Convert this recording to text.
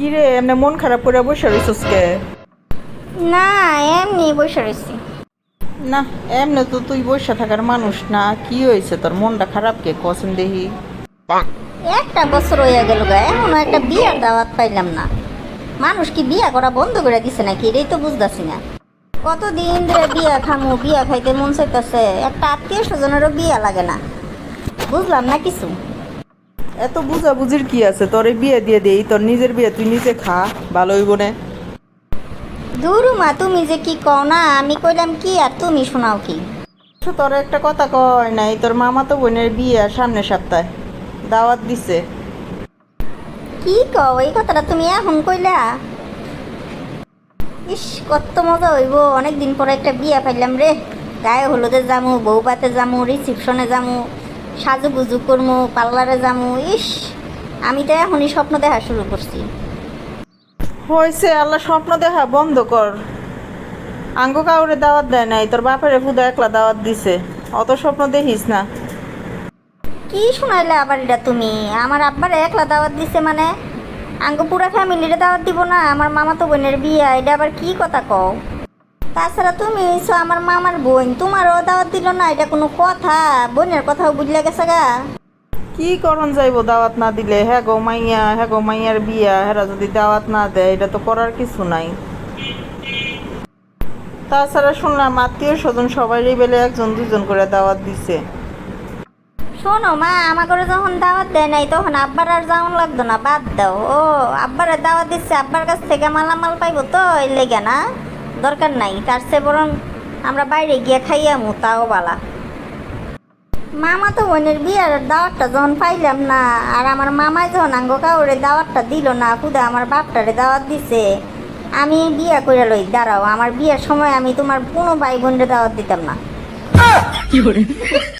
কি রে? এমনি মন খারাপ করে বসে রইছস কে না এমনি বসে রয়েছি না এমনি তো তুই বসে থাকার মানুষ না। কি হয়েছে? তোর মনটা খারাপ কে? কসম দেহি একটা বছর হইয়া গেল গা এমন একটা বিয়ার দাওয়াত পাইলাম না। মানুষ কি বিয়া করা বন্ধ করে দিছে নাকি? এটাই তো বুঝতেছি না। কতদিন ধরে বিয়া খামু বিয়া খাইতে মন চাইতেছে? একটা আত্মীয় স্বজনেরও বিয়া লাগে না। বুঝলাম না কিছু? এত বুঝাবুঝির কি আছে? তোর বিয়ে দিয়ে দেই তোর নিজের বিয়ে তুই নিজে খা ভালো হইব না। দুরু মা তুমি যে কি কও না আমি কইলাম কি আর তুমি শোনাও কি? তো তোর একটা কথা কয় নাই তোর মামা তো বোনের বিয়ে সামনে সপ্তাহে দাওয়াত দিছে। কি কও এই কথাটা তুমি এখন কইলা? ইস কত মজা হইব অনেক দিন পরে একটা বিয়া পাইলাম রে। গায়ে হলুদে যামু বউ পাতে যামু রিসিপশনে যামু। সাজু গুজু করমু পার্লারে যামু ইস আমি তো এখনই স্বপ্ন দেখা শুরু করছি। হয়েছে আল্লাহ স্বপ্ন দেখা বন্ধ কর। আঙ্গ কাউরে দাওয়াত দেয় নাই তোর বাপের ফুদা একলা দাওয়াত দিছে। অত স্বপ্ন দেখিস না। কি শোনাইলে আবার এটা তুমি? আমার আব্বার একলা দাওয়াত দিছে মানে? আঙ্গ পুরা ফ্যামিলিরে দাওয়াত দিব না আমার মামা তো বোনের বিয়া এটা আবার কি কথা কও? তাছাড়া তুমি হইছো আমার মামার বোন। তোমারও দাওয়াত দিল না এটা কোনো কথা? বোনের কথাও বুঝলে গেছে গা। কি করণ যাইব দাওয়াত না দিলে? হ্যাঁ গো মাইয়া হ্যাঁ গো মাইয়ার বিয়া হেরা যদি দাওয়াত না দেয় এটা তো করার কিছু নাই। তাছাড়া শুনলাম আত্মীয় স্বজন সবাই বেলে একজন দুজন করে দাওয়াত দিছে। শোনো মা আমাকে যখন দাওয়াত দেয় নাই তখন আব্বার আর যাওয়ান লাগতো না বাদ দাও। ও আব্বারে দাওয়াত দিচ্ছে আব্বার কাছ থেকে মালামাল পাইবো তো এই লেগে না? দরকার নাই, তার চেয়ে বরং আমরা বাইরে গিয়ে খাইয়া খাইয়ামু তাও বালা। মামা তো বোনের বিয়ার দাওয়াতটা যখন পাইলাম না, আর আমার মামাই যখন আঙ্গ কাউরে দাওয়াতটা দিল না, খুদা আমার বাপটারে দাওয়াত দিছে, আমি বিয়া করে লই, দাঁড়াও, আমার বিয়ার সময় আমি তোমার কোনো ভাই বোনরে দাওয়াত দিতাম না।